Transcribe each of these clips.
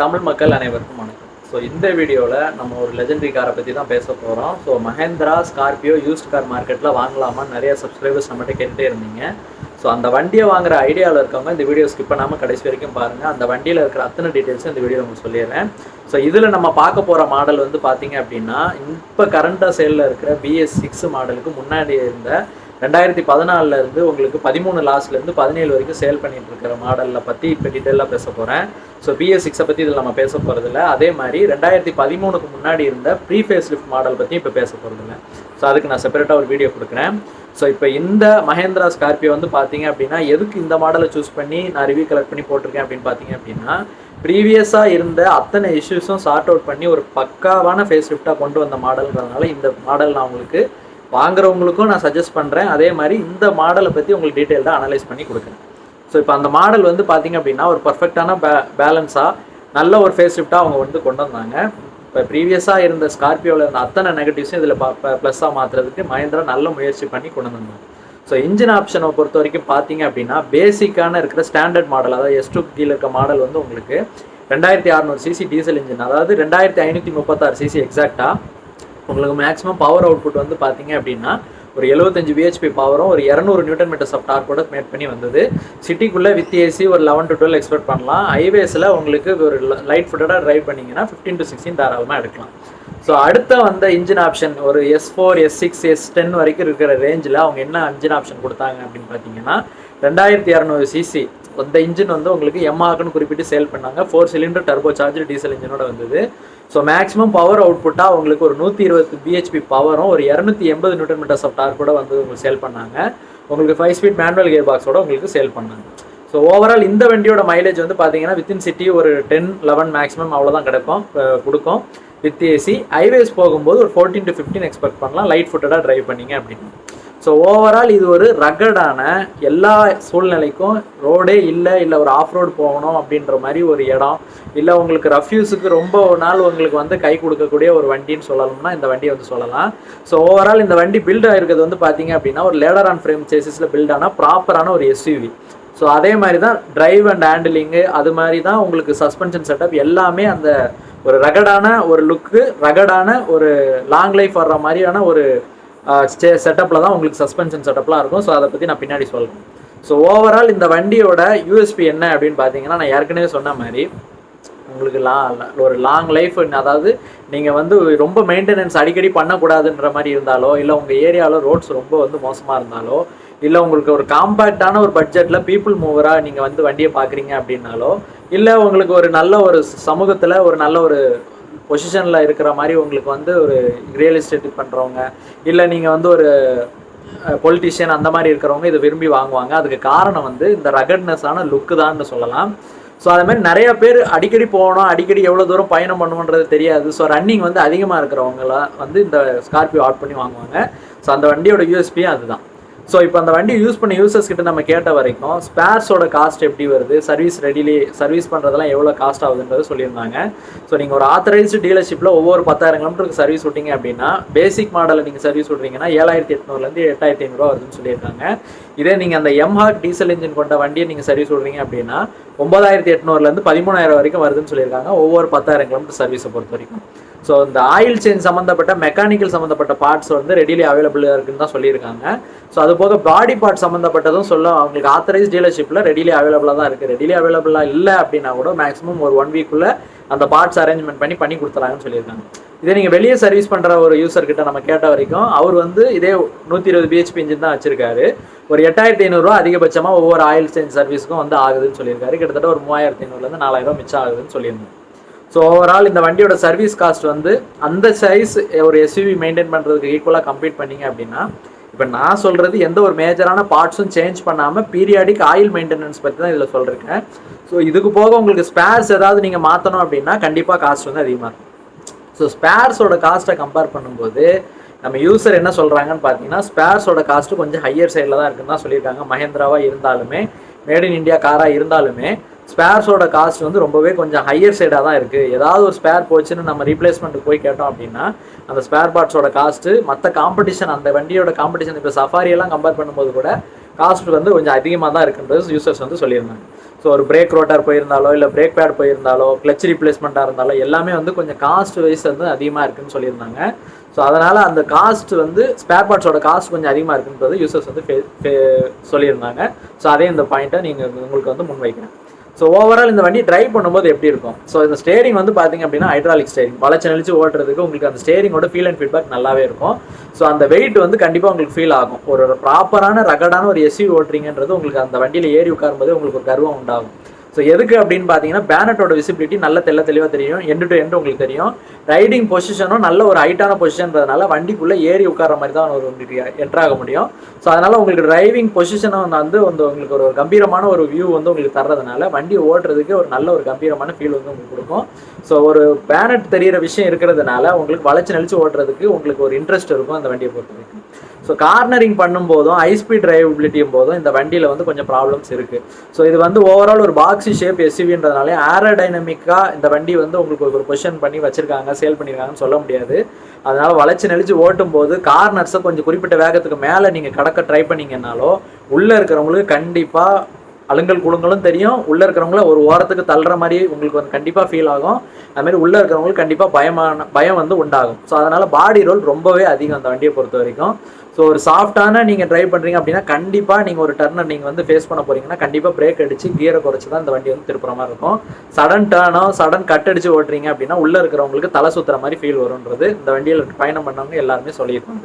தமிழ் மக்கள் அனைவருக்கும் வணக்கம். ஸோ இந்த வீடியோவில் நம்ம ஒரு லெஜெண்டரி காரை பற்றி தான் பேச போகிறோம் so Mahindra Scorpio used car மார்க்கெட்டில் வாங்கலாமா? நிறைய சப்ஸ்கிரைபர்ஸ் நம்மகிட்ட கேட்டுட்டே இருந்தீங்க. ஸோ அந்த வண்டியை வாங்குற ஐடியாவில் இருக்கவங்க இந்த வீடியோ ஸ்கிப் பண்ணாமல் கடைசி வரைக்கும் பாருங்கள் அந்த வண்டியில் இருக்கிற அத்தனை டீட்டெயில்ஸும் இந்த வீடியோ உங்களுக்கு சொல்லிடுறேன். ஸோ இதில் நம்ம பார்க்க போகிற மாடல் வந்து பார்த்தீங்க அப்படின்னா இப்போ கரண்ட்டாக சேலில் இருக்கிற பிஎஸ் சிக்ஸ் மாடலுக்கு முன்னாடி இருந்த ரெண்டாயிரத்தி பதினாலில் இருந்து உங்களுக்கு பதிமூணு லாஸ்ட்லேருந்து பதினேழு வரைக்கும் சேல் பண்ணிட்டு இருக்கிற மாடலில் பற்றி இப்போ டீட்டெயிலாக பேச போகிறேன் ஸோ பிஎஸ் சிக்ஸை பற்றி இதில் நம்ம பேச போகிறதில்ல அதே மாதிரி ரெண்டாயிரத்தி பதிமூணுக்கு முன்னாடி இருந்த ப்ரீ ஃபேஸ் லிஃப்ட் மாடல் பற்றி இப்போ பேச போகிறதில்ல ஸோ அதுக்கு நான் செப்பரேட்டாக ஒரு வீடியோ கொடுக்குறேன். ஸோ இப்போ இந்த மஹேந்திரா ஸ்கார்பியோ வந்து பார்த்தீங்க அப்படின்னா எதுக்கு இந்த மாடலை சூஸ் பண்ணி நான் ரிவ்யூ கலெக்ட் பண்ணி போட்டிருக்கேன் அப்படின்னு பார்த்தீங்க அப்படின்னா ப்ரீவியஸாக இருந்த அத்தனை இஷ்யூஸும் சார்ட் அவுட் பண்ணி ஒரு பக்காவான ஃபேஸ் லிஃப்டாக கொண்டு வந்த மாடல்ன்றதுனால இந்த மாடல் நான் உங்களுக்கு வாங்குறவங்களுக்கும் நான் சஜஸ்ட் பண்ணுறேன் அதே மாதிரி இந்த மாடலை பற்றி உங்களுக்கு டீட்டெயில்டாக அனலைஸ் பண்ணி கொடுக்குறேன். ஸோ இப்போ அந்த மாடல் வந்து பார்த்தீங்க அப்படின்னா ஒரு பர்ஃபெக்டான பே பேலன்ஸாக நல்ல ஒரு ஃபேஸ் ஷிஃப்ட்டாக அவங்க வந்து கொண்டு வந்தாங்க. இப்போ ப்ரீவியஸாக இருந்த ஸ்கார்பியோவில் இருந்த அத்தனை நெகட்டிவ்ஸும் இதில் ப்ளஸ்ஸாக மாற்றுறதுக்கு மஹேந்திரா நல்ல முயற்சி பண்ணி கொண்டு வந்தாங்க. ஸோ இன்ஜின் ஆப்ஷனை பொறுத்த வரைக்கும் பார்த்தீங்க அப்படின்னா பேசிக்கான இருக்கிற ஸ்டாண்டர்ட் மாடல் அதாவது எஸ் டூ கீழே இருக்க மாடல் வந்து உங்களுக்கு ரெண்டாயிரத்தி அறநூறு சிசி டீசல் இன்ஜின் அதாவது ரெண்டாயிரத்தி ஐநூற்றி முப்பத்தாறு சிசி எக்ஸாக்டாக உங்களுக்கு மேக்ஸிமம் பவர் அவுட்புட் வந்து பார்த்தீங்க அப்படின்னா ஒரு எழுபத்தஞ்சு பிஹெச்பி பவரும் ஒரு இரநூறு நியூட்டன் மீட்டர்ஸ் ஆஃப் டார்க்கோட மேட் பண்ணி வந்தது. சிட்டிக்குள்ளே வித் ஏசி ஒரு லெவன் டு டுவெல் எக்ஸ்பெக்ட் பண்ணலாம். ஹைவேஸில் உங்களுக்கு ஒரு லைட் ஃபுட்டடாக ட்ரைவ் பண்ணிங்கன்னா ஃபிஃப்டீன் டு சிக்ஸ்டீன் தாராளமாக எடுக்கலாம். ஸோ அடுத்த வந்த இன்ஜின் ஆப்ஷன் ஒரு S four S six S ten வரைக்கும் இருக்கிற ரேஞ்சில் அவங்க என்ன இன்ஜின் ஆப்ஷன் கொடுத்தாங்க அப்படின்னு பார்த்தீங்கன்னா ரெண்டாயிரத்தி இரநூறு சிசி அந்த இன்ஜின் வந்து உங்களுக்கு எம்ஆக்குன்னு குறிப்பிட்டு சேல் பண்ணாங்க. Four cylinder turbo charger diesel இன்ஜினோட வந்தது. ஸோ மேக்ஸிமம் பவர் அவுட்புட்டாக உங்களுக்கு ஒரு நூற்றி இருபது பிஹெச்பி பவரும் ஒரு இரநூத்தி எண்பது நியூட்டன் மீட்டர்ஸ் ஆஃப் டார்க் கூட வந்து உங்களுக்கு சேல் பண்ணாங்க. உங்களுக்கு ஃபைவ் ஸ்பீட் மேனுவல் கியர் பாக்ஸோட உங்களுக்கு சேல் பண்ணாங்க. ஸோ ஓவரால் இந்த வண்டியோட மைலேஜ் வந்து பார்த்தீங்கன்னா வித்தின் சிட்டி ஒரு டென் லெவன் மேக்ஸிமம் அவ்வளோதான் கிடைக்கும் கொடுக்கும். வித் ஏசி ஹைவேஸ் போகும்போது ஒரு ஃபோர்டீன் டு ஃபிஃப்டீன் எக்ஸ்பெக்ட் பண்ணலாம். லைட் ஃபுட்டடாக ட்ரைவ் பண்ணிங்க அப்படின்னு. ஸோ ஓவரால் இது ஒரு ரகடான எல்லா சூழ்நிலைக்கும் ரோடே இல்லை இல்லை ஒரு ஆஃப் ரோடு போகணும் அப்படின்ற மாதிரி ஒரு இடம். இல்லை உங்களுக்கு ரஃப்யூஸுக்கு ரொம்ப நாள் உங்களுக்கு வந்து கை கொடுக்கக்கூடிய ஒரு வண்டின்னு சொல்லணும்னா இந்த வண்டியை வந்து சொல்லலாம். ஸோ ஓவரால் இந்த வண்டி பில்ட் ஆகிருக்கிறது வந்து பார்த்தீங்க அப்படின்னா ஒரு லேடர் ஆன் ஃப்ரேம் சேசஸில் பில்ட் ஆனால் ப்ராப்பரான ஒரு எஸ்யூவி ஸோ அதே மாதிரி தான் டிரைவ் அண்ட் ஹேண்டிலிங்கு அது மாதிரி தான் உங்களுக்கு சஸ்பென்ஷன் செட்டப் எல்லாமே அந்த ஒரு ரகடான ஒரு லுக்கு ரகடான ஒரு லாங் லைஃப் வர்ற மாதிரியான ஒரு ஸ்டே செட்டப்பில் தான் உங்களுக்கு சஸ்பென்ஷன் செட்டப்லாம் இருக்கும். ஸோ அதை பற்றி நான் பின்னாடி சொல்கிறேன் ஸோ ஓவரால் இந்த வண்டியோட யூஎஸ்பி என்ன அப்படின்னு பார்த்தீங்கன்னா நான் ஏற்கனவே சொன்ன மாதிரி உங்களுக்கு லா ஒரு லாங் லைஃப் அதாவது நீங்கள் வந்து ரொம்ப மெயின்டெனன்ஸ் அடிக்கடி பண்ணக்கூடாதுன்ற மாதிரி இருந்தாலோ இல்லை உங்கள் ஏரியாவில் ரோட்ஸ் ரொம்ப வந்து மோசமாக இருந்தாலோ இல்லை உங்களுக்கு ஒரு காம்பேக்டான ஒரு பட்ஜெட்டில் பீப்புள் மூவராக நீங்கள் வந்து வண்டியை பார்க்குறீங்க அப்படின்னாலோ இல்லை உங்களுக்கு ஒரு நல்ல ஒரு சமூகத்தில் ஒரு நல்ல ஒரு பொசிஷனில் இருக்கிற மாதிரி உங்களுக்கு வந்து ஒரு ரியல் எஸ்டேட் பண்ணுறவங்க இல்லை நீங்கள் வந்து ஒரு பொலிட்டிஷியன் அந்த மாதிரி இருக்கிறவங்க இதை விரும்பி வாங்குவாங்க. அதுக்கு காரணம் வந்து இந்த ரகட்னஸான லுக்கு தான்னு சொல்லலாம். ஸோ அது மாதிரி நிறைய பேர் அடிக்கடி போகணும் அடிக்கடி எவ்வளோ தூரம் பயணம் பண்ணுவோன்றது தெரியாது. ஸோ ரன்னிங் வந்து அதிகமாக இருக்கிறவங்களாம் வந்து இந்த ஸ்கார்பியோ ஆட் பண்ணி வாங்குவாங்க. ஸோ அந்த வண்டியோட யூஎஸ்பியும் அதுதான். ஸோ இப்போ அந்த வண்டி யூஸ் பண்ண யூசர்ஸ் கிட்ட நம்ம கேட்ட வரைக்கும் ஸ்பேர்ஸோட காஸ்ட் எப்படி வருது? சர்வீஸ் ரெடிலி சர்வீஸ் பண்ணுறதெல்லாம் எவ்வளோ காஸ்ட் ஆகுதுன்றது சொல்லியிருந்தாங்க. ஸோ நீங்கள் ஒரு ஆத்தரைஸ்டு டீலர்ஷிப்பில் ஒவ்வொரு பத்தாயிரம் கிலோமீட்டருக்கு சர்வீஸ் விட்டீங்க அப்படின்னா பேசிக் மாடலில் நீங்கள் சர்வீஸ் விட்றீங்கன்னா ஏழாயிரத்தி எட்நூறுலேருந்து எட்டாயிரத்தி ஐநூறுரூவா வருதுன்னு சொல்லியிருக்காங்க. இதே நீங்கள் அந்த எம்ஹாக் டீசல் இன்ஜின் கொண்ட வண்டியை நீங்கள் சர்வீஸ் விட்றீங்க அப்படின்னா ஒன்பதாயிரத்தி எட்நூறுலேருந்து பதிமூணாயிரம் வரைக்கும் வருதுன்னு சொல்லியிருக்காங்க. ஒவ்வொரு பத்தாயிரம் கிலோமீட்டர் சர்வீஸை பொறுத்த வரைக்கும். ஸோ இந்த ஆயில் சேஞ்ச் சம்மந்தப்பட்ட மெக்கானிக்கல் சம்மந்தப்பட்ட பார்ட்ஸ் வந்து ரெடிலி அவைலபிளாக இருக்குன்னு தான் சொல்லியிருக்காங்க. ஸோ அது போக பாடி பார்ட் சம்மந்தப்பட்டதும் சொல்ல அவங்களுக்கு ஆத்தரைஸ் டீலர்ஷிப்பில் ரெடிலி அவைலபிளாக தான் இருக்குது ரெடிலி அவைலபிளாக இல்லை அப்படின்னா கூட மேக்ஸிமம் ஒரு ஒன் வீக்குள்ளே அந்த பார்ட்ஸ் அரேஞ்ச்மெண்ட் பண்ணி பண்ணி கொடுத்துறாங்கன்னு சொல்லியிருக்காங்க. இதே நீங்கள் வெளியே சர்வீஸ் பண்ணுற ஒரு யூசர் கிட்ட நம்ம கேட்ட வரைக்கும் அவர் வந்து இதே நூற்றி இருபது பிஹெச்பி இன்ஜின் தான் வச்சிருக்காரு. ஒரு எட்டாயிரத்தி ஐநூறுரூவா அதிகபட்சமாக ஒவ்வொரு ஆயில் சேஞ்ச் சர்வீஸ்க்கும் வந்து ஆகுதுன்னு சொல்லியிருக்காரு. கிட்டத்தட்ட ஒரு மூவாயிரத்தி ஐநூறுலேருந்து நாலாயிரம் மிச்சம் ஆகுதுன்னு சொல்லியிருந்தாங்க. ஸோ ஓவரால் இந்த வண்டியோட சர்வீஸ் காஸ்ட் வந்து அந்த சைஸ் ஒரு எஸ்யூவி மெயின்டைன் பண்ணுறதுக்கு ஈக்குவலாக கம்ப்ளீட் பண்ணீங்க அப்படின்னா இப்போ நான் சொல்கிறது எந்த ஒரு மேஜரான பார்ட்ஸும் சேஞ்ச் பண்ணாமல் பீரியாடிக் ஆயில் மெயின்டெனன்ஸ் பற்றி தான் இதில் சொல்லியிருக்கேன் ஸோ இதுக்கு போக உங்களுக்கு ஸ்பேர்ஸ் ஏதாவது நீங்கள் மாற்றணும் அப்படின்னா கண்டிப்பாக காஸ்ட் வந்து அதிகமாக இருக்கும். ஸோ ஸ்பேர்ஸோட காஸ்ட்டை கம்பேர் பண்ணும்போது நம்ம யூசர் என்ன சொல்கிறாங்கன்னு பார்த்தீங்கன்னா ஸ்பேர்ஸோட காஸ்ட்டு கொஞ்சம் ஹையர் சைடில் தான் இருக்குன்னு தான் சொல்லியிருக்காங்க. மஹேந்திராவாக இருந்தாலுமே மேட் இன் இந்தியா காராக இருந்தாலுமே ஸ்பேர்ஸோட காஸ்ட் வந்து ரொம்பவே கொஞ்சம் ஹையர் சைடாக தான் இருக்குது ஏதாவது ஒரு ஸ்பேர் போச்சுன்னு நம்ம ரீப்ளேஸ்மெண்ட்டுக்கு போய் கேட்டோம் அப்படின்னா அந்த ஸ்பேர் பார்ட்ஸோட காஸ்ட்டு மற்ற காம்படிஷன் அந்த வண்டியோட காம்படிஷன் இப்போ சஃபாரியெல்லாம் கம்பேர் பண்ணும்போது கூட காஸ்ட் வந்து கொஞ்சம் அதிகமாக தான் இருக்குன்றது யூசர்ஸ் வந்து சொல்லியிருந்தாங்க. ஸோ ஒரு பிரேக் ரோட்டார் போயிருந்தாலோ இல்லை பிரேக் பேட் போயிருந்தாலோ கிளச் ரீப்ளேஸ்மெண்ட்டாக இருந்தாலோ எல்லாமே வந்து கொஞ்சம் காஸ்ட் வைஸ் வந்து அதிகமாக இருக்குன்னு சொல்லியிருந்தாங்க. ஸோ அதனால் அந்த காஸ்ட் வந்து ஸ்பேர் பார்ட்ஸோட காஸ்ட் கொஞ்சம் அதிகமாக இருக்குன்றது யூசர்ஸ் வந்து ஃபே- ஃபே- சொல்லியிருந்தாங்க. ஸோ அதே இந்த பாயிண்ட்டை நீங்கள் உங்களுக்கு வந்து முன்வைக்கிறேன். ஸோ ஓவரால் இந்த வண்டி டிரைவ் பண்ணும்போது எப்படி இருக்கும்? ஸோ இந்த ஸ்டேரிங் வந்து பார்த்தீங்க அப்படின்னா ஹைட்ராலிக் ஸ்டேரிங் வளச்சி நெளிச்சு ஓட்டுறதுக்கு உங்களுக்கு அந்த ஸ்டேரிங்கோட ஃபீல் அண்ட் ஃபீட்பேக் நல்லாவே இருக்கும். ஸோ அந்த வெயிட் வந்து கண்டிப்பாக உங்களுக்கு ஃபீல் ஆகும். ஒரு ப்ராப்பரான ரகடான ஒரு எஸ்யூ ஓட்டுறீங்கன்றது உங்களுக்கு அந்த வண்டியில் ஏறி உட்காரும்போது உங்களுக்கு ஒரு கர்வம் உண்டாகும். ஸோ எதுக்கு அப்படின்னு பார்த்தீங்கன்னா பேனட்டோட விசிபிலிட்டி நல்ல தெல்ல தெளிவாக தெரியும். எண்டு டு எண்டு உங்களுக்கு தெரியும். ரைடிங் பொசிஷனும் நல்ல ஒரு ஹைட்டான பொசிஷன்றதுனால வண்டிக்குள்ளே ஏறி உட்கார மாதிரி தான் ஒரு உங்களுக்கு என்ட்ராக முடியும். ஸோ அதனால் உங்களுக்கு டிரைவிங் பொசிஷனை வந்து வந்து உங்களுக்கு ஒரு கம்பீரமான ஒரு வியூ வந்து உங்களுக்கு தர்றதுனால வண்டி ஓட்டுறதுக்கு ஒரு நல்ல ஒரு கம்பீரமான ஃபீல் வந்து உங்களுக்கு கொடுக்கும். ஸோ ஒரு பேனட் தெரியிற விஷயம் இருக்கிறதுனால உங்களுக்கு வளைச்சு நெளிச்சு ஓட்டுறதுக்கு உங்களுக்கு ஒரு இன்ட்ரெஸ்ட் இருக்கும் அந்த வண்டியை பொறுத்த வரைக்கும் ஸோ கார்னரிங் பண்ணும்போதும் ஹை ஸ்பீட் டிரைவபிலிட்டியும் போதும் இந்த வண்டியில் வந்து கொஞ்சம் ப்ராப்ளம்ஸ் இருக்குது ஸோ இது வந்து ஓவரால் ஒரு பாக்ஸி ஷேப் எஸ்யூவின்றதுனால ஏரோடைனமிக்காக இந்த வண்டி வந்து உங்களுக்கு ஒரு கொஷன் பண்ணி வச்சிருக்காங்க சேல் பண்ணியிருக்காங்கன்னு சொல்ல முடியாது. அதனால் வளைச்சு நெளிச்சு ஓட்டும் போது கார்னர்ஸை கொஞ்சம் குறிப்பிட்ட வேகத்துக்கு மேலே நீங்கள் கடக்க ட்ரை பண்ணிங்கன்னாலோ உள்ளே இருக்கிறவங்களுக்கு கண்டிப்பாக அலுங்கல் குழுங்களும் தெரியும். உள்ளே இருக்கிறவங்கள ஒரு ஓரத்துக்கு தள்ளுற மாதிரி உங்களுக்கு வந்து கண்டிப்பாக ஃபீல் ஆகும். அதுமாரி உள்ளே இருக்கிறவங்களுக்கு கண்டிப்பாக பயமான பயம் வந்து உண்டாகும். ஸோ அதனால் பாடி ரோல் ரொம்பவே அதிகம் அந்த வண்டியை பொறுத்த வரைக்கும். ஸோ ஒரு சாஃப்டான நீங்கள் ட்ரைவ் பண்ணுறீங்க அப்படின்னா கண்டிப்பாக நீங்கள் ஒரு டர்னை நீங்கள் வந்து ஃபேஸ் பண்ண போகிறீங்கன்னா கண்டிப்பாக பிரேக் அடித்து கியரை குறைச்சி தான் இந்த வண்டி வந்து திருப்புற மாதிரி இருக்கும். சடன் டேர்னோ சடன் கட் அடித்து ஓட்டுறீங்க அப்படின்னா உள்ளே இருக்கிறவங்களுக்கு தலை சுற்றுற மாதிரி ஃபீல் வரும்ன்றது இந்த வண்டியில் பயணம் பண்ணவங்க எல்லாருமே சொல்லியிருக்காங்க.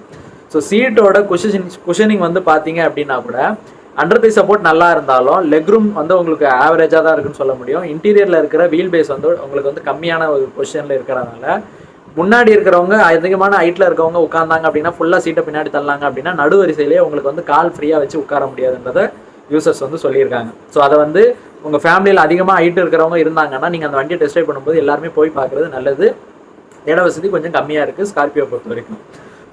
ஸோ சீட்டோட குஷனிங் குஷனிங் வந்து பார்த்தீங்க அப்படின்னா கூட அண்டர் தி சப்போர்ட் நல்லா இருந்தாலும் லெக் ரூம் வந்து உங்களுக்கு ஆவரேஜாக தான் இருக்குன்னு சொல்ல முடியும். இன்டீரியரில் இருக்கிற வீல் பேஸ் வந்து உங்களுக்கு வந்து கம்மியான ஒரு பொசிஷனில் இருக்கிறதுனால முன்னாடி இருக்கிறவங்க அதிகமான ஹைட்டில் இருக்கவங்க உட்காந்தாங்க அப்படின்னா ஃபுல்லாக சீட்டை பின்னாடி தள்ளாங்க அப்படின்னா நடுவரிசையிலேயே உங்களுக்கு வந்து கால் ஃப்ரீயாக வச்சு உட்கார முடியாதுன்றதை யூசர்ஸ் வந்து சொல்லியிருக்காங்க. ஸோ அதை வந்து உங்கள் ஃபேமிலியில் அதிகமாக ஹைட் இருக்கிறவங்க இருந்தாங்கன்னா நீங்கள் அந்த வண்டியை டெஸ்ட் பண்ணும்போது எல்லாருமே போய் பார்க்குறது நல்லது. இட வசதி கொஞ்சம் கம்மியாக இருக்குது ஸ்கார்பியோ பொறுத்த வரைக்கும்.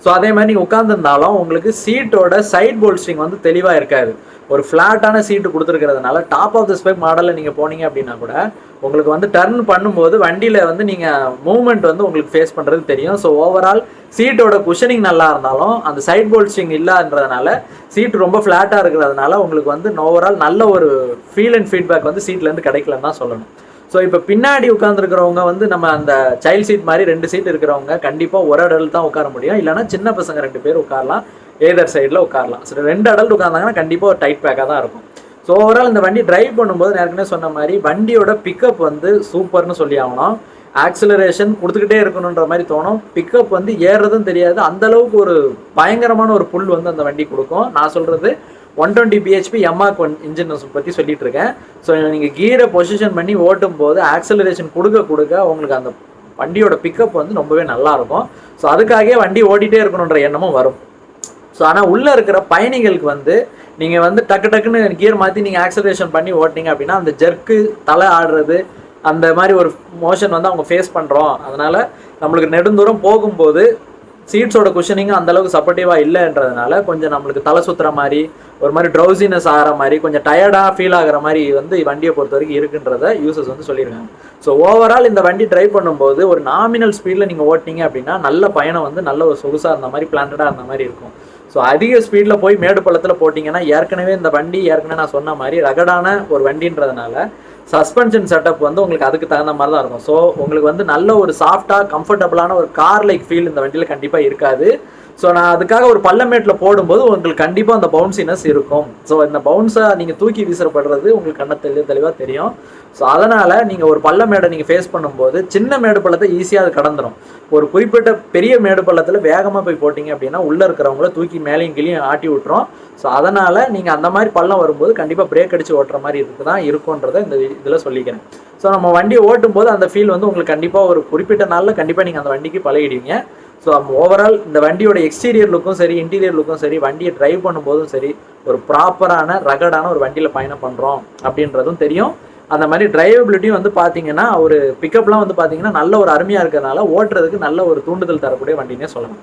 ஸோ அதே மாதிரி நீங்கள் உட்காந்துருந்தாலும் உங்களுக்கு சீட்டோட சைட் போல்ஸ்டிங் வந்து தெளிவாக இருக்காது. ஒரு ஃப்ளாட்டான சீட்டு கொடுத்துருக்கிறதுனால டாப் ஆஃப் த ஸ்பெக் மாடலில் நீங்கள் போனீங்க அப்படின்னா கூட உங்களுக்கு வந்து டர்ன் பண்ணும்போது வண்டியில் வந்து நீங்கள் மூவ்மெண்ட் வந்து உங்களுக்கு ஃபேஸ் பண்ணுறது தெரியும். ஸோ ஓவரால் சீட்டோட குஷனிங் நல்லா இருந்தாலும் அந்த சைட் போல்ஸ்டிங் இல்லாதன்றதுனால சீட் ரொம்ப ஃப்ளாட்டாக இருக்கிறதுனால உங்களுக்கு வந்து ஓவரால் நல்ல ஒரு ஃபீல் அண்ட் ஃபீட்பேக் வந்து சீட்லேருந்து கிடைக்கலன்னு தான் சொல்லணும். ஸோ இப்போ பின்னாடி உட்காந்துருக்கிறவங்க வந்து நம்ம அந்த சைல்டு சீட் மாதிரி ரெண்டு சீட் இருக்கிறவங்க கண்டிப்பாக ஒரு அடல் தான் உட்கார முடியும். இல்லைன்னா சின்ன பசங்க ரெண்டு பேர் உட்காரலாம். ஏதர் சைடில் உட்காரலாம். ஸோ ரெண்டு அடல்ட் உட்காந்தாங்கன்னா கண்டிப்பாக ஒரு டைட் பேக்காக தான் இருக்கும். ஸோ ஓவரால் இந்த வண்டி டிரைவ் பண்ணும்போது நான் ஏற்கனவே சொன்ன மாதிரி வண்டியோட பிக்கப் வந்து சூப்பர்னு சொல்லி ஆகணும். ஆக்சிலரேஷன் கொடுத்துக்கிட்டே இருக்கணுன்ற மாதிரி தோணும். பிக்கப் வந்து ஏறுறதும் தெரியாது. அந்த அளவுக்கு ஒரு பயங்கரமான ஒரு புல் வந்து அந்த வண்டி கொடுக்கும். நான் சொல்கிறது one twenty BHP mHawk one engine பற்றி சொல்லிட்டு இருக்கேன் ஸோ நீங்கள் கீரை பொசிஷன் பண்ணி ஓட்டும் போது ஆக்சலரேஷன் கொடுக்க கொடுக்க உங்களுக்கு அந்த வண்டியோட பிக்கப் வந்து ரொம்பவே நல்லா இருக்கும். ஸோ அதுக்காகவே வண்டி ஓடிட்டே இருக்கணுன்ற எண்ணமும் வரும். ஸோ ஆனால் உள்ளே இருக்கிற பயணிகளுக்கு வந்து நீங்கள் வந்து டக்கு டக்குன்னு கியர் மாற்றி நீங்கள் ஆக்சலரேஷன் பண்ணி ஓட்டினீங்க அப்படின்னா அந்த ஜர்க்கு தலை ஆடுறது அந்த மாதிரி ஒரு மோஷன் வந்து அவங்க ஃபேஸ் பண்ணுறோம் அதனால் நம்மளுக்கு நெடுந்தூரம் போகும்போது சீட்ஸோட குஷனிங்கும் அந்தளவுக்கு சப்போர்ட்டிவாக இல்லைன்றதுனால கொஞ்சம் நம்மளுக்கு தலை சுத்துற மாதிரி ஒரு மாதிரி ட்ரௌசினஸ் ஆகிற மாதிரி கொஞ்சம் டயர்டாக ஃபீல் ஆகிற மாதிரி வந்து வண்டியை பொறுத்த வரைக்கும் இருக்குன்றத யூசர்ஸ் வந்து சொல்லியிருக்காங்க. ஸோ ஓவரால் இந்த வண்டி ட்ரைவ் பண்ணும்போது ஒரு நாமினல் ஸ்பீடில் நீங்கள் ஓட்டினீங்க அப்படின்னா நல்ல பயணம் வந்து நல்ல ஒரு சொகுசாக இருந்த மாதிரி பிளான்டாக இருந்த மாதிரி இருக்கும். ஸோ அதிக ஸ்பீடில் போய் மேடு பள்ளத்தில் போட்டிங்கன்னா ஏற்கனவே இந்த வண்டி ஏற்கனவே நான் சொன்ன மாதிரி ரகடான ஒரு வண்டின்றதுனால சஸ்பென்ஷன் செட்டப் வந்து உங்களுக்கு அதுக்கு தகுந்த மாதிரி தான் இருக்கும். ஸோ உங்களுக்கு வந்து நல்ல ஒரு சாஃப்டாக கம்ஃபர்டபுளான ஒரு கார் லைக் ஃபீல் இந்த வண்டியில் கண்டிப்பாக இருக்காது. ஸோ நான் அதுக்காக ஒரு பள்ளமேட்டில் போடும்போது உங்களுக்கு கண்டிப்பாக அந்த பவுன்சினஸ் இருக்கும். ஸோ இந்த பவுன்ஸை நீங்கள் தூக்கி வீசப்படுறது உங்களுக்கு கண்ண தெளி தெளிவாக தெரியும். ஸோ அதனால் நீங்கள் ஒரு பள்ள மேடை நீங்கள் ஃபேஸ் பண்ணும்போது சின்ன மேடு பள்ளத்தை ஈஸியாக அது கடந்துடும் ஒரு குறிப்பிட்ட பெரிய மேடு பள்ளத்தில் வேகமாக போய் போட்டிங்க அப்படின்னா உள்ளே இருக்கிறவங்கள தூக்கி மேலேயும் கீழேயும் ஆட்டி விட்டுரும். ஸோ அதனால் நீங்கள் அந்த மாதிரி பள்ளம் வரும்போது கண்டிப்பாக பிரேக் அடித்து ஓட்டுற மாதிரி இருக்கு தான் இருக்குன்றதை இந்த இதில் சொல்லிக்கிறேன். ஸோ நம்ம வண்டியை ஓட்டும் போது அந்த ஃபீல் வந்து உங்களுக்கு கண்டிப்பாக ஒரு குறிப்பிட்ட நாளில் கண்டிப்பாக நீங்கள் அந்த வண்டிக்கு பழகிடுவீங்க. ஸோ ஓவரால் um, இந்த வண்டியோட எக்ஸ்டீரியர் லுக்கும் சரி இன்டீரியர் லுக்கும் சரி வண்டியை டிரைவ் பண்ணும்போதும் சரி ஒரு ப்ராப்பரான ரகடான ஒரு வண்டியில் பயணம் பண்ணுறோம் அப்படின்றதும் தெரியும். அந்த மாதிரி டிரைவபிலிட்டியும் வந்து பார்த்தீங்கன்னா ஒரு பிக்கப்லாம் வந்து பார்த்தீங்கன்னா நல்ல ஒரு அருமையாக இருக்கிறதுனால ஓட்டுறதுக்கு நல்ல ஒரு தூண்டுதல் தரக்கூடிய வண்டினே சொல்லலாம்.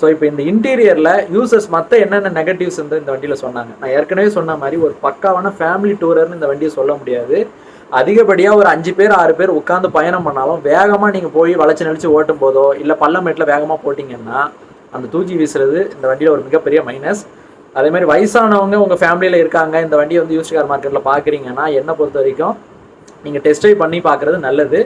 ஸோ இப்போ இந்த இன்டீரியரில் யூசர்ஸ் மற்ற என்னென்ன நெகட்டிவ்ஸ் வந்து இந்த வண்டியில் சொன்னாங்க? நான் ஏற்கனவே சொன்ன மாதிரி ஒரு பக்காவான ஃபேமிலி டூரர்னு இந்த வண்டியை சொல்ல முடியாது. அதிகப்படியாக ஒரு அஞ்சு பேர் ஆறு பேர் உட்காந்து பயணம் பண்ணாலும் வேகமாக நீங்கள் போய் வளைச்சு நெளிச்சு ஓட்டும் போதோ இல்லை பள்ளமேட்டில் வேகமாக போட்டிங்கன்னா அந்த தூக்கி வீசுறது இந்த வண்டியில் ஒரு மிகப்பெரிய மைனஸ் அதே மாதிரி வயசானவங்க உங்கள் ஃபேமிலியில் இருக்காங்க இந்த வண்டியை வந்து யூஸ்ட் கார் மார்க்கெட்டில் பார்க்குறீங்கன்னா என்னை பொறுத்த வரைக்கும் நீங்கள் டெஸ்ட் ட்ரைவ் பண்ணி பார்க்குறது நல்லது.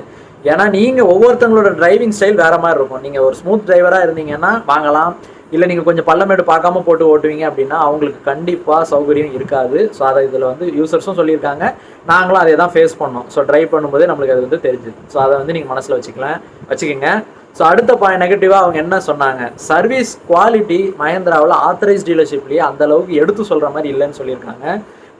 ஏன்னா நீங்கள் ஒவ்வொருத்தங்களோட டிரைவிங் ஸ்டைல் வேறு மாதிரி இருக்கும். நீங்கள் ஒரு ஸ்மூத் டிரைவராக இருந்தீங்கன்னா வாங்கலாம். இல்லை நீங்கள் கொஞ்சம் பள்ளமேடு பார்க்காம போட்டு ஓட்டுவீங்க அப்படின்னா அவங்களுக்கு கண்டிப்பாக சௌகரியம் இருக்காது. ஸோ அதை இதில் வந்து யூசர்ஸும் சொல்லியிருக்காங்க. நாங்களும் அதை தான் ஃபேஸ் பண்ணோம். ஸோ ட்ரைவ் பண்ணும்போதே நம்மளுக்கு அது வந்து தெரிஞ்சுது. ஸோ அதை வந்து நீங்கள் மனசில் வச்சுக்கலாம் வச்சுக்கோங்க. ஸோ அடுத்த பாயிண்ட் நெகட்டிவாக அவங்க என்ன சொன்னாங்க? சர்வீஸ் குவாலிட்டி மஹேந்திராவில் ஆத்தரைஸ் டீலர்ஷிப்லேயே அந்த அளவுக்கு எடுத்து சொல்கிற மாதிரி இல்லைன்னு சொல்லியிருக்காங்க.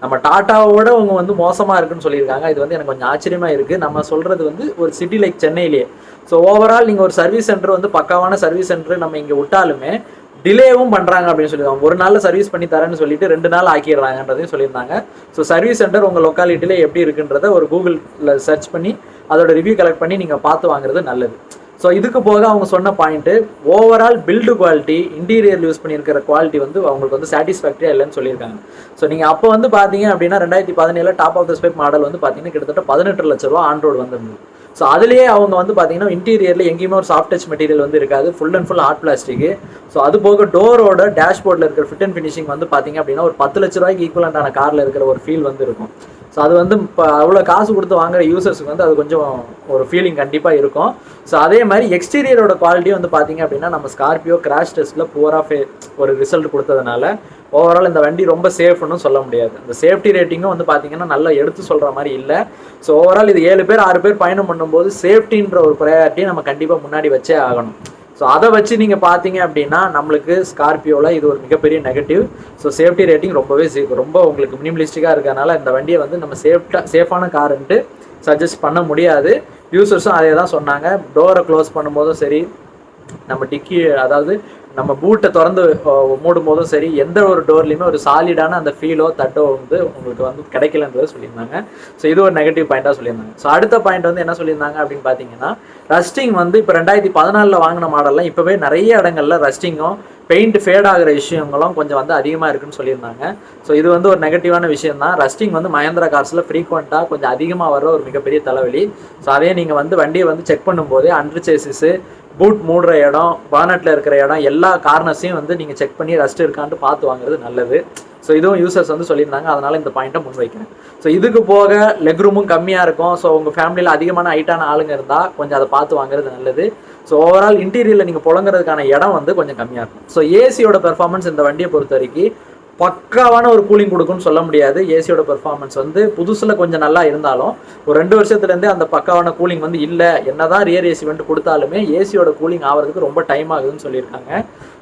நம்ம டாட்டாவோட அவங்க வந்து மோசமாக இருக்குன்னு சொல்லியிருக்காங்க. இது வந்து எனக்கு கொஞ்சம் ஆச்சரியமாக இருக்குது நம்ம சொல்கிறது வந்து ஒரு சிட்டி லைக் சென்னையிலேயே. ஸோ ஓவரால் நீங்கள் ஒரு சர்வீஸ் சென்டர் வந்து பக்காவான சர்வீஸ் சென்டர் நம்ம இங்கே விட்டாலுமே டிலேவும் பண்ணுறாங்க அப்படின்னு சொல்லியிருக்காங்க. ஒரு நாளில் சர்வீஸ் பண்ணி தரேன்னு சொல்லிட்டு ரெண்டு நாள் ஆக்கிடுறாங்கன்றதையும் சொல்லியிருந்தாங்க. ஸோ சர்வீஸ் சென்டர் உங்கள் லொக்காலிட்டியில் எப்படி இருக்குன்றத ஒரு கூகுளில் சர்ச் பண்ணி அதோட ரிவ்யூ கலெக்ட் பண்ணி நீங்கள் பார்த்து வாங்குறது நல்லது. ஸோ இதுக்கு போக அவங்க சொன்ன point overall build quality interior use பண்ணியிருக்கிற குவாலிட்டி வந்து அவங்களுக்கு வந்து சாட்டிஸ்ஃபேக்டரியாக இல்லைன்னு சொல்லியிருக்காங்க. ஸோ நீங்கள் அப்போ வந்து பார்த்தீங்க அப்படின்னா ரெண்டாயிரத்தி பதினேழு top of the spec model வந்து பார்த்தீங்கன்னா கிட்டத்தட்ட பதினெட்டு லட்ச ரூபா ஆண்ட்ராய்டு வந்திருந்தது. ஸோ அதுலேயே அவங்க வந்து பார்த்தீங்கன்னா இன்டீரியரில் எங்கேயுமே ஒரு சாஃப்ட் டச் மெட்டீரியல் வந்து இருக்காது. Full and full hard plastic so அது போக டோரோட டேஷ்போர்டில் இருக்கிற ஃபிட் அண்ட் ஃபினிஷிங் வந்து பார்த்தீங்க அப்படின்னா ஒரு பத்து லட்ச ரூபாய்க்கு ஈக்குவலண்டான காரில் இருக்கிற ஒரு ஃபீல் வந்து இருக்கும். ஸோ அது வந்து இப்போ அவ்வளோ காசு கொடுத்து வாங்குற யூசர்ஸுக்கு வந்து அது கொஞ்சம் ஒரு ஃபீலிங் கண்டிப்பாக இருக்கும். ஸோ அதே மாதிரி எக்ஸ்டீரியரோட குவாலிட்டி வந்து பார்த்தீங்க அப்படின்னா நம்ம ஸ்கார்பியோ கிராஷ் டெஸ்ட்டில் பூரா ஃபே ஒரு ரிசல்ட் கொடுத்ததுனால ஓவரால் இந்த வண்டி ரொம்ப சேஃப்னு சொல்ல முடியாது. இந்த சேஃப்டி ரேட்டிங்கும் வந்து பார்த்தீங்கன்னா நல்லா எடுத்து சொல்கிற மாதிரி இல்லை. ஸோ ஓவரால் இது ஏழு பேர் ஆறு பேர் பயணம் பண்ணும்போது சேஃப்டின்ற ஒரு ப்ரையாரிட்டியை நம்ம கண்டிப்பாக முன்னாடி வச்சே ஆகணும். ஸோ அதை வச்சு நீங்கள் பார்த்தீங்க அப்படின்னா நம்மளுக்கு ஸ்கார்பியோவில் இது ஒரு மிகப்பெரிய நெகட்டிவ் ஸோ சேஃப்டி ரேட்டிங் ரொம்பவே சே- ரொம்ப உங்களுக்கு மினிமலிஸ்டிக்காக இருக்கிறனால இந்த வண்டியை வந்து நம்ம சேஃப்டாக சேஃபான காருன்ட்டு சஜஸ்ட் பண்ண முடியாது. யூசர்ஸும் அதே தான் சொன்னாங்க. டோரை க்ளோஸ் பண்ணும்போதும் சரி நம்ம டிக்கி அதாவது நம்ம பூட்டை திறந்து மூடும் போதும் சரி எந்த ஒரு டோர்லையுமே ஒரு சாலிடான அந்த ஃபீலோ தட்டோ வந்து உங்களுக்கு வந்து கிடைக்கலன்றதை சொல்லியிருந்தாங்க. ஸோ இது ஒரு நெகட்டிவ் பாயிண்டாக சொல்லியிருந்தாங்க. ஸோ அடுத்த பாயிண்ட் வந்து என்ன சொல்லியிருந்தாங்க அப்படின்னு பார்த்தீங்கன்னா ரஸ்டிங் வந்து இப்போ ரெண்டாயிரத்தி பதினாலில் வாங்கின மாடல்லாம் இப்போவே நிறைய இடங்கள்ல ரஸ்டிங்கும் பெயிண்ட் ஃபேட் ஆகிற விஷயங்களும் கொஞ்சம் வந்து அதிகமாக இருக்குன்னு சொல்லியிருந்தாங்க. ஸோ இது வந்து ஒரு நெகட்டிவான விஷயம் தான் ரஸ்டிங் வந்து மஹேந்திரா கார்ஸில் ஃப்ரீக்வெண்ட்டாக கொஞ்சம் அதிகமாக வர ஒரு மிகப்பெரிய தலைவலி. ஸோ அதே நீங்கள் வந்து வண்டியை வந்து செக் பண்ணும்போது அண்டர் சேசிஸு பூட் மூடுற இடம் பானட்டில் இருக்கிற இடம் எல்லா கார்னர்ஸையும் வந்து நீங்கள் செக் பண்ணி ரஸ்ட் இருக்கான்ட்டு பார்த்து வாங்குறது நல்லது. ஸோ இதுவும் யூசர்ஸ் வந்து சொல்லியிருந்தாங்க. அதனால இந்த பாயிண்ட்டை முன்வைக்கிறேன். ஸோ இதுக்கு போக லெக் ரூமும் கம்மியாக இருக்கும். ஸோ உங்கள் ஃபேமிலியில் அதிகமான ஹைட்டான ஆளுங்க இருந்தால் கொஞ்சம் அதை பார்த்து வாங்குறது நல்லது. ஸோ ஓவரால் இன்டீரியரில் நீங்கள் புழங்குறதுக்கான இடம் வந்து கொஞ்சம் கம்மியாக இருக்கும். ஸோ ஏசியோட பெர்ஃபார்மன்ஸ் இந்த வண்டியை பொறுத்த வரைக்கும் பக்காவான ஒரு கூலிங் கொடுக்குன்னு சொல்ல முடியாது. ஏசியோட பெர்ஃபார்மன்ஸ் வந்து புதுசில் கொஞ்சம் நல்லா இருந்தாலும் ஒரு ரெண்டு வருஷத்துலேருந்தே அந்த பக்காவான கூலிங் வந்து இல்லை. என்ன தான் ரியர் ஏசி வந்து கொடுத்தாலுமே ஏசியோட கூலிங் ஆகிறதுக்கு ரொம்ப டைம் ஆகுதுன்னு சொல்லியிருக்காங்க.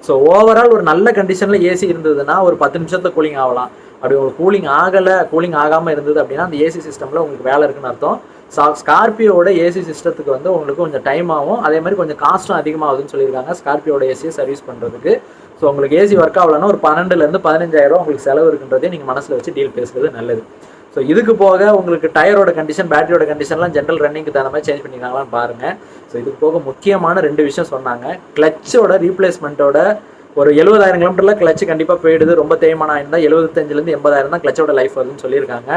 ஸோ ஓவரால் ஒரு நல்ல கண்டிஷனில் ஏசி இருந்ததுன்னா ஒரு பத்து நிமிஷத்துல கூலிங் ஆகலாம். அப்படி உங்களுக்கு கூலிங் ஆகலை கூலிங் ஆகாமல் இருந்தது அப்படின்னா அந்த ஏசி சிஸ்டமில் உங்களுக்கு வேலை இருக்குன்னு அர்த்தம். சா ஸ்கார்பியோட ஏசி சிஸ்டத்துக்கு வந்து உங்களுக்கு கொஞ்சம் டைம் ஆகும். அதே மாதிரி கொஞ்சம் காஸ்ட்டும் அதிகமாகுதுன்னு சொல்லியிருக்காங்க. ஸ்கார்பியோட ஏசியை சர்வீஸ் பண்ணுறதுக்கு ஸோ உங்களுக்கு ஏசி ஒர்க் ஆகலைன்னா ஒரு பன்னெண்டுலேருந்து பதினஞ்சாயிரம் உங்களுக்கு செலவு இருக்குன்றதே நீங்கள் மனசில் வச்சு டீல் பேசுறது நல்லது. ஸோ இதுக்கு போக உங்களுக்கு டயரோட கண்டிஷன் பேட்டரியோட கண்டிஷன்லாம் ஜென்ரல் ரன்னிங்க்கு தகுந்த மாதிரி சேஞ்ச் பண்ணிக்கலாம்னு பாருங்கள் ஸோ இதுக்கு போக முக்கியமான ரெண்டு விஷயம் சொன்னாங்க. கிளச்சோட ரீப்ளேஸ்மெண்ட்டோட ஒரு எழுபதாயிரம் கிலோமீட்டரில் கிளச்சு கண்டிப்பாக போயிடுது. ரொம்ப தேய்மானம் இருந்தால் எழுபத்தஞ்சிலேருந்து எண்பதாயிரம் தான் கிளச்சோட லைஃப் வருதுன்னு சொல்லியிருக்காங்க.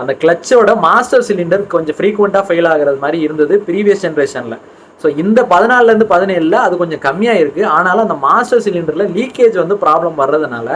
அந்த கிளச்சோட மாஸ்டர் சிலிண்டர் கொஞ்சம் ஃப்ரீக்வெண்ட்டாக ஃபெயில் ஆகிறது மாதிரி இருந்தது ப்ரீவியஸ் ஜென்ரேஷனில் ஸோ இந்த பதினாலுலேருந்து பதினேழில் அது கொஞ்சம் கம்மியாக இருக்குது ஆனாலும் அந்த மாஸ்டர் சிலிண்டரில் லீக்கேஜ் வந்து ப்ராப்ளம் வர்றதுனால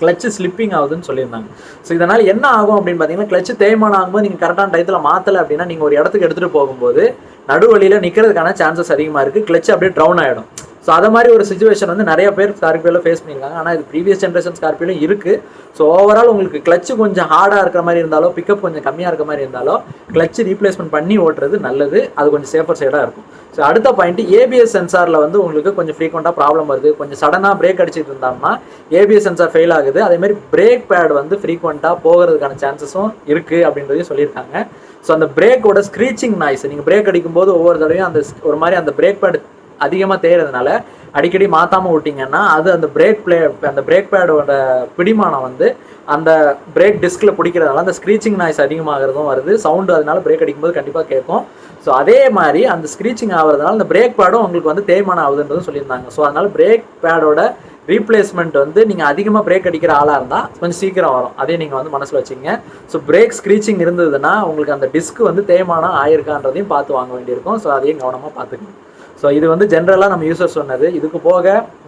கிளச்சு ஸ்லிப்பிங் ஆகுதுன்னு சொல்லியிருந்தாங்க. ஸோ இதனால் என்ன ஆகும் அப்படின்னு பார்த்தீங்கன்னா கிளச்சு தேய்மானம் ஆகும்போது நீங்கள் கரெக்டான டயத்தில் மாற்றலை அப்படின்னா நீங்கள் ஒரு இடத்துக்கு எடுத்துகிட்டு போகும்போது நடுவழியில் நிற்கிறதுக்கான சான்சஸ் அதிகமாக இருக்குது கிளச்சு அப்படியே ட்ரவுன் ஆகிடும் ஸோ அது மாதிரி ஒரு சுச்சுவேஷன் வந்து நிறைய பேர் ஸ்கார்பியோவில் ஃபேஸ் பண்ணியிருக்காங்க. ஆனால் இது ப்ரீவியஸ் ஜென்ரேஷன் ஸ்கார்பியோலையும் இருக்குது ஸோ ஓவரால் உங்களுக்கு கிளச்சு கொஞ்சம் ஹார்டாக இருக்கிற மாதிரி இருந்தாலோ பிக்கப் கொஞ்சம் கம்மியாக இருக்க மாதிரி இருந்தாலோ கிளச்சு ரீப்ளேஸ்மெண்ட் பண்ணி ஓட்டுறது நல்லது. அது கொஞ்சம் சேஃபர் சைடாக இருக்கும். ஸோ அடுத்த பாயிண்ட் ஏபிஎஸ் சென்சாரில் வந்து உங்களுக்கு கொஞ்சம் ஃப்ரீக்வெண்ட்டாக ப்ராப்ளம் வருது. கொஞ்சம் சடனாக பிரேக் அடிச்சிட்டு இருந்தாங்கன்னா ஏபிஎஸ் சென்சார் ஃபெயில் ஆகுது. அதேமாதிரி பிரேக் பேட் வந்து ஃப்ரீக்வெண்ட்டாக போகிறதுக்கான சான்சஸும் இருக்குது அப்படின்றதையும் சொல்லியிருக்காங்க. ஸோ அந்த பிரேக்கோட ஸ்க்ரீச்சிங் நாய்ஸ் நீங்கள் பிரேக் அடிக்கும்போது ஒவ்வொரு தடவையும் அந்த ஒரு மாதிரி அந்த பிரேக் பேட் அதிகமாக தேயறதுனால அடிக்கடி மாற்றாமல் விட்டிங்கன்னா அது அந்த பிரேக் பிளே அந்த பிரேக் பேடோட பிடிமானம் வந்து அந்த பிரேக் டிஸ்கில் பிடிக்கிறதுனால அந்த ஸ்க்ரீச்சிங் நாய்ஸ் அதிகமாகிறதும் வருது. சவுண்டு அதனால பிரேக் அடிக்கும்போது கண்டிப்பாக கேட்கும். ஸோ அதே மாதிரி அந்த ஸ்க்ரீச்சிங் ஆகிறதுனால அந்த பிரேக் பேடும் உங்களுக்கு வந்து தேய்மானம் ஆகுதுன்றதும் சொல்லியிருந்தாங்க. ஸோ அதனால பிரேக் பேடோட ரீப்ளேஸ்மெண்ட் வந்து நீங்கள் அதிகமாக பிரேக் அடிக்கிற ஆளாக இருந்தால் கொஞ்சம் சீக்கிரம் வரும். அதே நீங்கள் வந்து மனசில் வச்சுங்க ஸோ பிரேக் ஸ்க்ரீச்சிங் இருந்ததுன்னா உங்களுக்கு அந்த டிஸ்க் வந்து தேய்மானம் ஆயிருக்கான்றதையும் பார்த்து வாங்க வேண்டியிருக்கும். ஸோ அதையும் கவனமாக பார்த்துக்கணும். ஸோ இது வந்து ஜென்ரலாக நம்ம யூசர் சொன்னது. இதுக்கு போக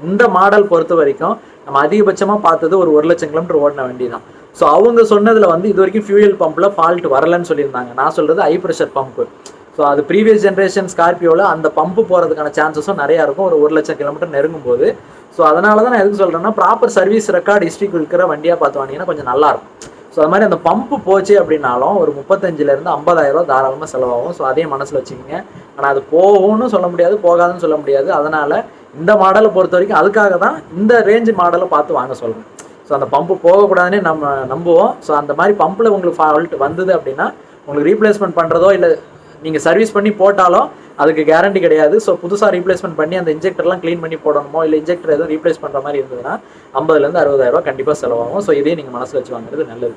இந்த மாடல் பொறுத்த வரைக்கும் நம்ம அதிகபட்சமாக பார்த்தது ஒரு ஒரு லட்சம் கிலோமீட்டர் ஓடின வண்டி தான் ஸோ அவங்க சொன்னதில் வந்து இது வரைக்கும் ஃபியூயல் பம்பில் ஃபால்ட் வரலன்னு சொல்லியிருந்தாங்க. நான் சொல்கிறது ஹை ப்ரெஷர் பம்பு ஸோ அது ப்ரீவியஸ் ஜென்ரேஷன் ஸ்கார்பியோவில் அந்த பம்பு போகிறதுக்கான சான்சஸும் நிறையா இருக்கும். ஒரு ஒரு லட்சம் கிலோமீட்டர் நெருங்கும் போது ஸோ அதனால தான் நான் எதுக்கு சொல்கிறேன்னா ப்ராப்பர் சர்வீஸ் ரெக்கார்ட் ஹிஸ்ட்ரிக்கு இருக்கிற வண்டியாக பார்த்து வாங்கினீங்கன்னா கொஞ்சம் நல்லாயிருக்கும் ஸோ அது மாதிரி அந்த பம்பு போச்சு அப்படின்னாலும் ஒரு முப்பத்தஞ்சிலேருந்து ஐம்பதாயிரம் ரூபா தாராளமாக செலவாகும். ஸோ அதையும் மனசில் வச்சுக்கோங்க. ஆனால் அது போகும்னு சொல்ல முடியாது போகாதுன்னு சொல்ல முடியாது. அதனால் இந்த மாடலை பொறுத்த வரைக்கும் அதுக்காக தான் இந்த ரேஞ்சு மாடலை பார்த்து வாங்க சொல்கிறேன் ஸோ அந்த பம்பு போகக்கூடாதுன்னே நம்ம நம்புவோம். ஸோ அந்த மாதிரி பம்பில் உங்களுக்கு ஃபால்ட் வந்தது அப்படின்னா உங்களுக்கு ரீப்ளேஸ்மெண்ட் பண்ணுறதோ இல்லை நீங்கள் சர்வீஸ் பண்ணி போட்டாலும் அதுக்கு கேரண்டி கிடையாது. ஸோ புதுசாக ரீப்ளேஸ்மெண்ட் பண்ணி அந்த இன்ஜெக்டர்லாம் க்ளீன் பண்ணி போடணுமோ இல்லை இன்ஜெக்டர் எதுவும் ரீப்ளேஸ் பண்ணுற மாதிரி இருந்ததுன்னா ஐம்பதுலேருந்து அறுபதாயிரரூவா கண்டிப்பாக செலவாகும். ஸோ இதே நீங்கள் மனசில் வச்சு வாங்குறது நல்லது.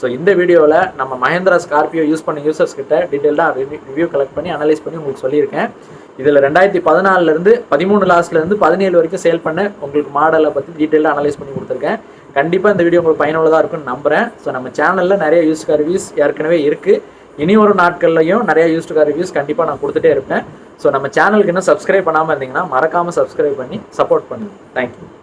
ஸோ இந்த வீடியோவில் நம்ம மஹேந்திரா ஸ்கார்பியோ யூஸ் பண்ண யூசர்ஸ் கிட்ட டீட்டெயிலாக ரிவ்யூ கலெக்ட் பண்ணி அனலைஸ் பண்ணி உங்களுக்கு சொல்லியிருக்கேன். இதில் ரெண்டாயிரத்தி பதினாலிருந்து பதிமூணு லாஸ்ட்லேருந்து பதினேழு வரைக்கும் சேல் பண்ண உங்களுக்கு மாடலை பற்றி டீட்டெயிலாக அனலைஸ் பண்ணி கொடுத்துருக்கேன். கண்டிப்பாக இந்த வீடியோ உங்களுக்கு பயனுள்ளதாக இருக்கும்னு நம்புகிறேன் ஸோ நம்ம சேனலில் நிறைய யூஸ் கார் ரிவ்யூஸ் ஏற்கனவே இருக்குது இனி ஒரு நாட்கள்லையும் நிறைய யூஸ்டு கார் ரிவ்யூஸ் கண்டிப்பாக நான் கொடுத்துட்டே இருப்பேன். ஸோ நம்ம சேனலுக்கு இன்னும் சப்ஸ்கிரைப் பண்ணாமல் இருந்தீங்கன்னா மறக்காமல் சப்ஸ்கிரைப் பண்ணி சப்போர்ட் பண்ணுங்கள் தேங்க்யூ